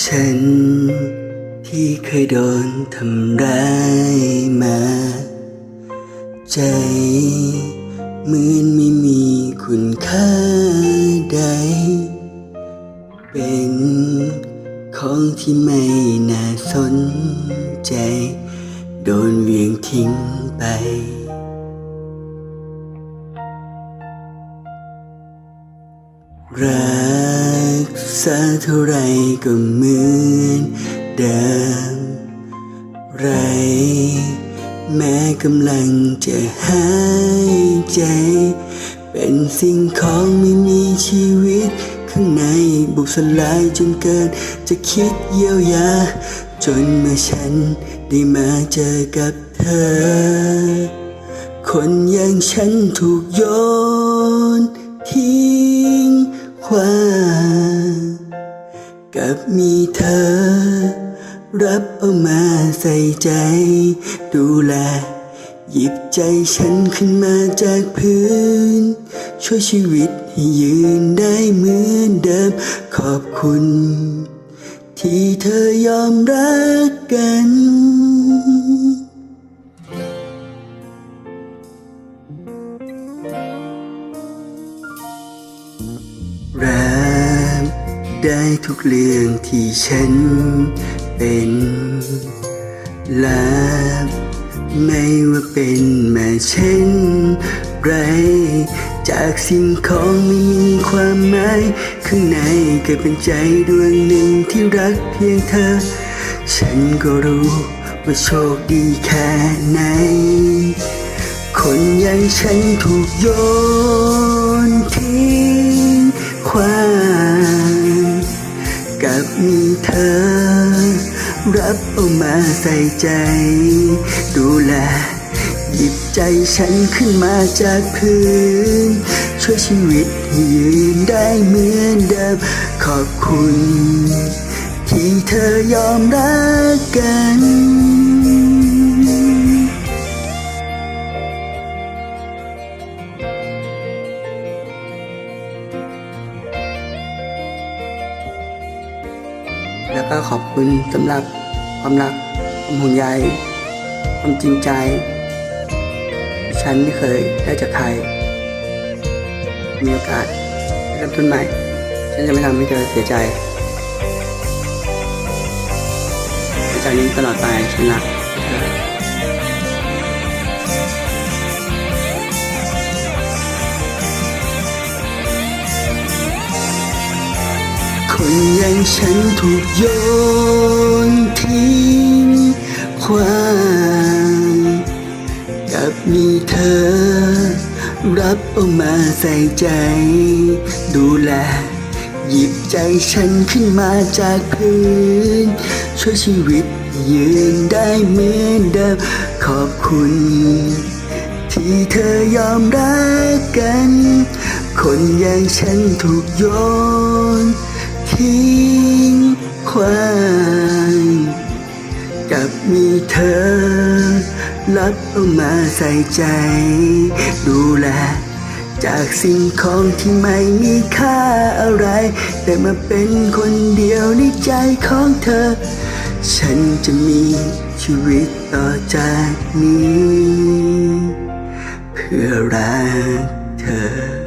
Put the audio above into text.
ฉันที่เคยโดนทำร้ายมา ใจเหมือนไม่มีคุณค่าใด เป็นของที่ไม่น่าสนใจ โดนเวียงทิ้งไป รัก ษาเท่าไรก็เหมือนเดิม ไร แม้กำลังจะหายใจ เป็นสิ่งของไม่มีชีวิต ข้างในบุกสลายจนเกินจะคิดเยียวยา จนเมื่อฉันได้มาเจอกับเธอ คนอย่างฉันถูกโยนทิ้ง กับมีเธอ รับเอามาใส่ใจ ดูแล หยิบใจฉันขึ้นมาจากพื้น ช่วยชีวิตให้ยืนได้เหมือนเดิมขอบคุณ ที่เธอยอมรักกัน ได้ทุกเรื่องที่ฉันเป็นรับไม่ว่าเป็นมาเช่นไร จากสิ่งของไม่มีความหมาย ข้างในก็เป็นใจดวงหนึ่งที่รักเพียงเธอ ฉันก็รู้ว่าโชคดีแค่ไหน คนอย่างฉันถูกโยนทิ้ง มีเธอ รับเอามาใส่ใจ ดูแล หยิบใจฉันขึ้นมาจากพื้น ช่วยชีวิตให้ยืนได้เหมือนเดิม ขอบคุณ ที่เธอยอมรักกัน แล้วก็ขอบคุณสำหรับความรักความห่วงใยความจริงใจ ฉันไม่เคยได้จากใคร มีโอกาสได้เริ่มต้นใหม่ ฉันจะไม่ทำให้เธอเสียใจจากนี้ตลอดไปฉันรักเธอ คนอย่างฉันถูกโยนทิ้งขว้างกับมีเธอ รับเอามาใส่ใจ ดูแล หยิบใจฉันขึ้นมาจากพื้น ช่วยชีวิตยืนได้เหมือนเดิมขอบคุณ ที่เธอยอมรักกัน คนอย่างฉันถูกโยน ทิ้งขว้างกับมีเธอ รับเอามาใส่ใจ ดูแล จากสิ่งของที่ไม่มีค่าอะไร แต่มาเป็นคนเดียวในใจของเธอ ฉันจะมีชีวิตต่อจากนี้ เพื่อรักเธอ